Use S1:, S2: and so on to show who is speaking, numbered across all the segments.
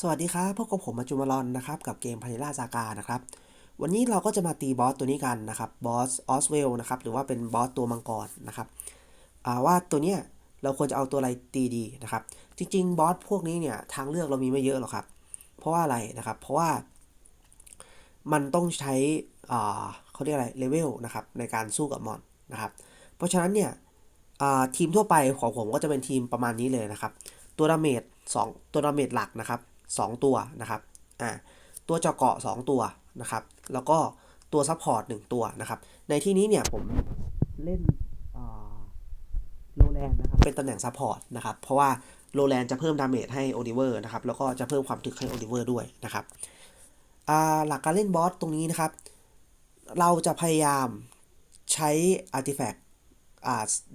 S1: สวัสดีครับพบกับผมมาจุมาลอนนะครับกับเกมพานิล่าซากานะครับวันนี้เราก็จะมาตีบอสตัวนี้กันนะครับบอสออสเวลนะครับหรือว่าเป็นบอสตัวมังกรนะครับอาว่าตัวเนี้ยเราควรจะเอาตัวอะไรตีดีนะครับ จริง ๆ บอสพวกนี้เนี่ยทางเลือกเรามีไม่เยอะหรอกครับ เพราะว่าอะไรนะครับ เพราะว่า มันต้องใช้อ่าเขาเรียกอะไรเลเวลนะครับในการสู้กับมอนนะครับ เพราะฉะนั้นเนี่ยอาทีมทั่วไปของผมก็จะเป็นทีมประมาณนี้เลยนะครับ ตัวดาเมจ2ตัวดาเมจหลักนะครับ 2 ตัวนะครับอ่าตัวเจาะเกาะ 2 ตัวนะครับ แล้วก็ตัวซัพพอร์ต1ตัวนะครับ ในที่นี้เนี่ยผมเล่นโลแลนนะครับ เป็นตำแหน่งซัพพอร์ตนะครับ เพราะว่าโลแลนจะเพิ่มดาเมจให้โอลิเวอร์นะครับ แล้วก็จะเพิ่มความถึกให้โอลิเวอร์ด้วยนะครับอ่าหลักการเล่นบอสตรงนี้นะครับ เราจะพยายามใช้อาร์ติแฟกต์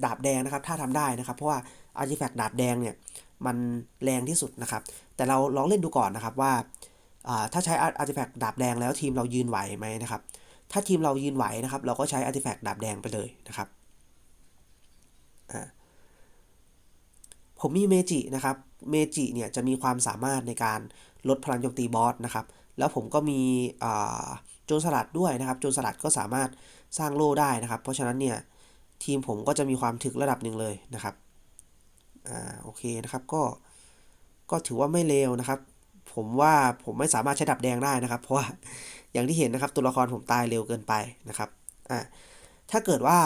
S1: ดาบแดงนะครับ ถ้าทำได้นะครับ เพราะว่าอาร์ติแฟกต์ดาบแดงเนี่ย มันแรงที่สุดนะครับ แต่เราลองเล่นดูก่อนนะครับว่าถ้าใช้อาร์ติแฟกต์ดาบแดงแล้วทีมเรายืนไหวไหมนะครับ ถ้าทีมเรายืนไหวนะครับ เราก็ใช้อาร์ติแฟกต์ดาบแดงไปเลยนะครับผมมีเมจินะครับ เมจิเนี่ยจะมีความสามารถในการลดพลังโจมตีบอสนะครับ แล้วผมก็มีโจรสลัดด้วยนะครับ โจรสลัดก็สามารถสร้างโล่ได้นะครับ เพราะฉะนั้นเนี่ยทีมผมก็จะมีความถึกระดับหนึ่งเลยนะครับ อ่าโอเคนะครับก็ก็ถือว่าไม่เลวนะครับ ผมว่าผมไม่สามารถใช้ดับแดงได้นะครับ เพราะว่าอย่างที่เห็นนะครับตัวละครผมตายเร็วเกินไปนะครับอ่าถ้าเกิดว่า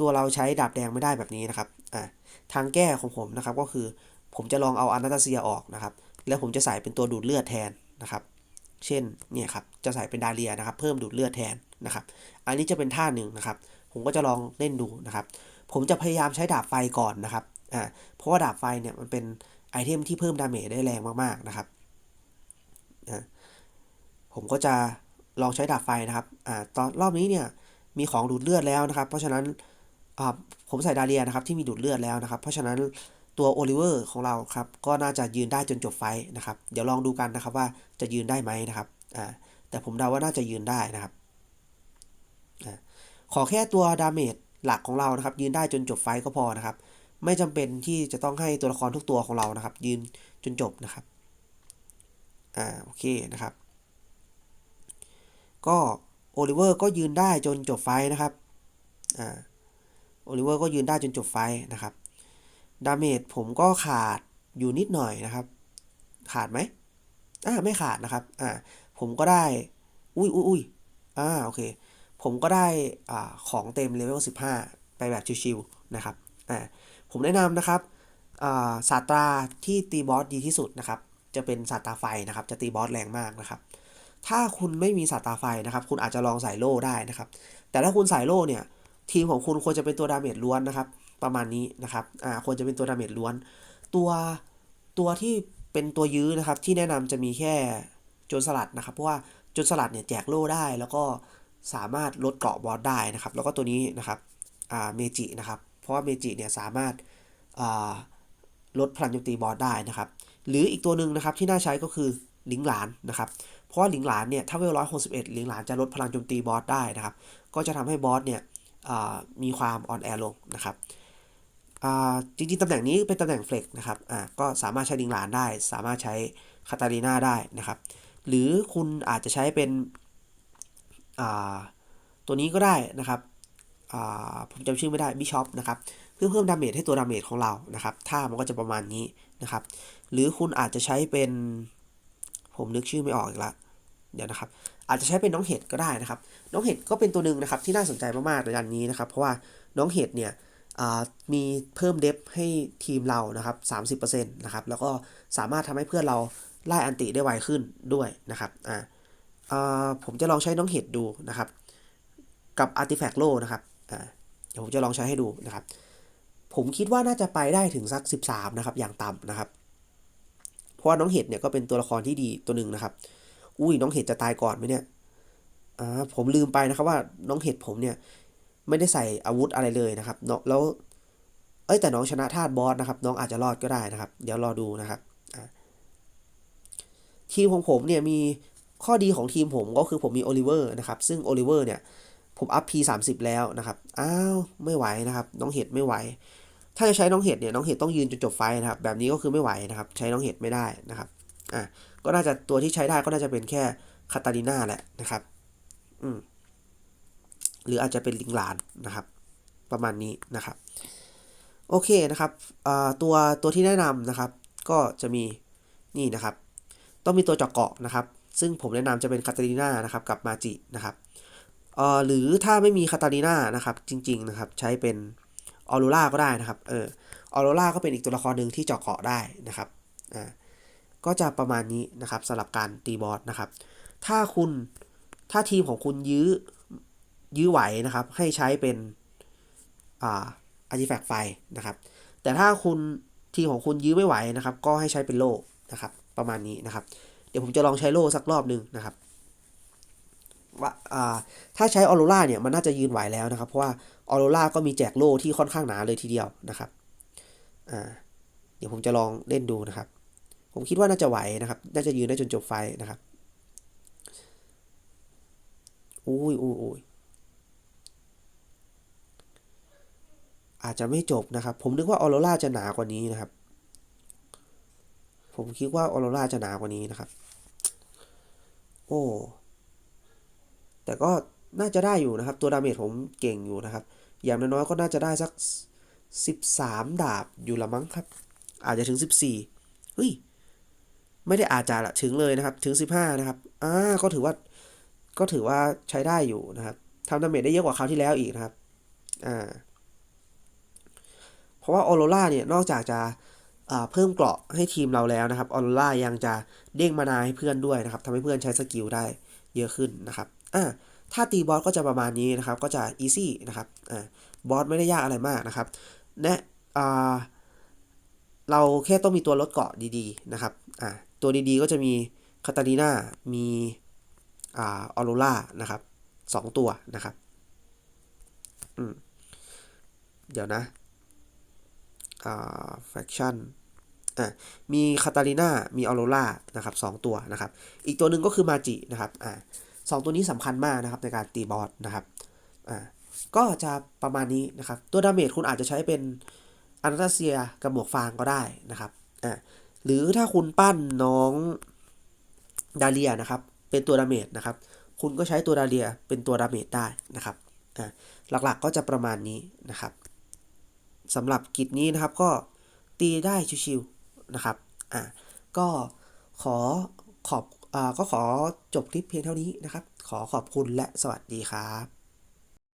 S1: ตัวเราใช้ดับแดงไม่ได้แบบนี้นะครับอ่าทางแก้ของผมนะครับก็คือผมจะลองเอาอนาตาเซียออกนะครับ แล้วผมจะใส่เป็นตัวดูดเลือดแทนนะครับ เช่นเนี่ยครับจะใส่เป็นดาเลียนะครับ เพิ่มดูดเลือดแทนนะครับ อันนี้จะเป็นท่าหนึ่งนะครับ ผมก็จะลองเล่นดูนะครับ ผมจะพยายามใช้ดาบไฟก่อนนะครับ อ่าเพราะว่าดาบไฟเนี่ยมันเป็นไอเทมที่เพิ่มดาเมจได้แรงมากๆนะครับอ่าผมก็จะลองใช้ดาบไฟนะครับอ่าตอนรอบนี้เนี่ยมีของดูดเลือดแล้วนะครับ เพราะฉะนั้นอ่าผมใส่ดาเลียนะครับที่มีดูดเลือดแล้วนะครับ เพราะฉะนั้นตัวโอลิเวอร์ของเราครับก็น่าจะยืนได้จนจบไฟนะครับ เดี๋ยวลองดูกันนะครับว่าจะยืนได้ไหมนะครับอ่าแต่ผมเดาว่าน่าจะยืนได้นะครับอขอแค่ตัวดาเมจหลักของเรานะครับยืนได้จนจบไฟก็พอนะครับ ไม่จำเป็นที่จะต้องให้ตัวละครทุกตัวของเรานะครับ ยืนจนจบนะครับ อ่าโอเคนะครับ ก็โอลิเวอร์ก็ยืนได้จนจบไฟนะครับ อ่าโอลิเวอร์ก็ยืนได้จนจบไฟนะครับ ดาเมจผมก็ขาดอยู่นิดหน่อยนะครับ ขาดไหมอ่าไม่ขาดนะครับ อ่า ผมก็ได้ อุ้ยอุ้ยอุ้ยอ่าโอเค ผมก็ได้อ่าของเต็มเลเวล15 ไปแบบชิวๆนะครับ อ่า ผมแนะนำนะครับศาสตราที่ตีบอสดีที่สุดนะครับ จะเป็นศาสตราไฟนะครับ จะตีบอสแรงมากนะครับ ถ้าคุณไม่มีศาสตราไฟนะครับ คุณอาจจะลองใส่โล่ได้นะครับ แต่ถ้าคุณใส่โล่เนี่ยทีมของคุณควรจะเป็นตัวดาเมจล้วนนะครับ ประมาณนี้นะครับอ่าควรจะเป็นตัวดาเมจล้วน ตัวตัวที่เป็นตัวยื้อนะครับ ที่แนะนำจะมีแค่โจรสลัดนะครับ เพราะว่าโจรสลัดเนี่ยแจกโล่ได้แล้วก็สามารถลดเกราะบอสได้นะครับ แล้วก็ตัวนี้นะครับอ่าเมจินะครับ ว่าเมจิเนี่ยสามารถลดพลังโจมตีบอสได้นะครับ หรืออีกตัวหนึ่งนะครับที่น่าใช้ก็คือลิงหลานนะครับ เพราะว่าลิงหลานเนี่ยถ้าเวลร้อยหกสิบเอ็ดลิงหลานจะลดพลังโจมตีบอสได้นะครับ ก็จะทำให้บอสเนี่ยมีความอ่อนแอลงนะครับจริงๆตำแหน่งนี้เป็นตำแหน่งเฟล็กนะครับก็สามารถใช้ลิงหลานได้ สามารถใช้คาตาลีนาได้นะครับ หรือคุณอาจจะใช้เป็นตัวนี้ก็ได้นะครับ ผมจำชื่อไม่ได้บิชอปนะครับเพื่อเพิ่มดาเมจให้ตัวดาเมจของเรานะครับถ้ามันก็จะประมาณนี้นะครับ หรือคุณอาจจะใช้เป็น ผมนึกชื่อไม่ออกอีกละเดี๋ยวนะครับ อาจจะใช้เป็นน้องเห็ดก็ได้นะครับ น้องเห็ดก็เป็นตัวหนึ่งนะครับที่น่าสนใจมากๆในอันนี้นะครับ เพราะว่าน้องเห็ดเนี่ยมีเพิ่มเดฟให้ทีมเรานะครับ 30%นะครับ แล้วก็สามารถทำให้เพื่อนเราไล่อันติได้ไวขึ้นด้วยนะครับอ่าผมจะลองใช้น้องเห็ดดูนะครับ กับอาร์ติแฟกต์โลนะครับ อ่าเดี๋ยวผมจะลองใช้ให้ดูนะครับ ผมคิดว่าน่าจะไปได้ถึงสัก 13 นะครับ อย่างต่ำนะครับ เพราะว่าน้องเห็ดเนี่ยก็เป็นตัวละครที่ดีตัวหนึ่งนะครับ อุ้ยน้องเห็ดจะตายก่อนไหมเนี่ยอ่าผมลืมไปนะครับว่าน้องเห็ดผมเนี่ยไม่ได้ใส่อาวุธอะไรเลยนะครับเนาะแล้วเอ้ยแต่น้องชนะธาตุบอสนะครับ น้องอาจจะรอดก็ได้นะครับ เดี๋ยวรอดูนะครับทีมของผมเนี่ยมีข้อดีของทีมผมก็คือผมมีโอลิเวอร์นะครับ ซึ่งโอลิเวอร์เนี่ย ผมอัพ P 3 0 แล้วนะครับ อ้าว ไม่ไหวนะครับ น้องเห็ดไม่ไหว ถ้าจะใช้น้องเห็ดเนี่ยน้องเห็ดต้องยืนจนจบไฟนะครับ แบบนี้ก็คือไม่ไหวนะครับ ใช้น้องเห็ดไม่ได้นะครับ อะ ก็น่าจะตัวที่ใช้ได้ก็น่าจะเป็นแค่คาตาลิน่าแหละนะครับ อืม หรืออาจจะเป็นลิงลานนะครับ ประมาณนี้นะครับ โอเคนะครับอ่าตัวตัวที่แนะนำนะครับ ก็จะมีนี่นะครับ ต้องมีตัวเจาะเกาะนะครับ ซึ่งผมแนะนำจะเป็นคาตาลิน่านะครับ กับมาจินะครับ เอ่อหรือถ้าไม่มีคาตาลิน่านะครับจริงๆนะครับใช้เป็นออโรราก็ได้นะครับเออออโรราก็เป็นอีกตัวละครหนึ่งที่เจาะเกาะได้นะครับอ่าก็จะประมาณนี้นะครับสำหรับการตีบอสนะครับ ถ้าคุณถ้าทีมของคุณยื้อยื้อไหวนะครับ ให้ใช้เป็นอ่าอาร์ติแฟกต์ไฟนะครับ แต่ถ้าคุณทีมของคุณยื้อไม่ไหวนะครับ ก็ให้ใช้เป็นโล่นะครับ ประมาณนี้นะครับ เดี๋ยวผมจะลองใช้โล่สักรอบหนึ่งนะครับ ถ้าใช้ออโรราเนี่ยมันน่าจะยืนไหวแล้วนะครับ เพราะว่าออโรราก็มีแจกโล่ที่ค่อนข้างหนาเลยทีเดียวนะครับเดี๋ยวผมจะลองเล่นดูนะครับ ผมคิดว่าน่าจะไหวนะครับ น่าจะยืนได้จนจบไฟนะครับอุ้ยอุ้ยอุ้ยอาจจะไม่จบนะครับ ผมนึกว่าออโรราจะหนากว่านี้นะครับ ผมคิดว่าออโรราจะหนากว่านี้นะครับ โอ้ แต่ก็น่าจะได้อยู่นะครับ ตัวดาเมจผมเก่งอยู่นะครับ อย่างน้อยๆก็น่าจะได้สัก 13 ดาบอยู่ละมั้งครับ อาจจะถึง 14เฮ้ยไม่ได้อาจจะละถึงเลยนะครับ ถึง 15 นะครับอ่าก็ถือว่าก็ถือว่าใช้ได้อยู่นะครับทำดาเมจได้เยอะกว่าคราวที่แล้วอีกนะครับอ่าเพราะว่าออโรราเนี่ยนอกจากจะเพิ่มเกราะให้ทีมเราแล้วนะครับออโรรายังจะเด้งมานาให้เพื่อนด้วยนะครับทำให้เพื่อนใช้สกิลได้เยอะขึ้นนะครับ อ่าถ้าตีบอสก็จะประมาณนี้นะครับ ก็จะอีซี่นะครับอ่าบอสไม่ได้ยากอะไรมากนะครับแนะอ่าเราแค่ต้องมีตัวลดเกาะดีๆนะครับอ่าตัวดีๆก็จะมีคาตาลีนามีอ่าออโรรานะครับสองตัวนะครับอืมเดี๋ยวนะอ่าแฟคชั่นอ่ามีคาตาลีนามีออโรรานะครับสองตัวนะครับ อีกตัวหนึ่งก็คือมาจินะครับอ่า สองตัวนี้สำคัญมากนะครับในการตีบอสนะครับอ่าก็จะประมาณนี้นะครับ ตัวดาเมจคุณอาจจะใช้เป็นอนาตาเซียกับหมวกฟางก็ได้นะครับอ่าหรือถ้าคุณปั้นน้องดาเลียนะครับ เป็นตัวดาเมจนะครับ คุณก็ใช้ตัวดาเลียเป็นตัวดาเมจได้นะครับอ่าหลักๆก็จะประมาณนี้นะครับสำหรับกิจนี้นะครับก็ตีได้ชิวๆนะครับอ่าก็ขอขอบ ก็ขอจบคลิปเพียงเท่านี้นะครับ ขอขอบคุณและสวัสดีครับ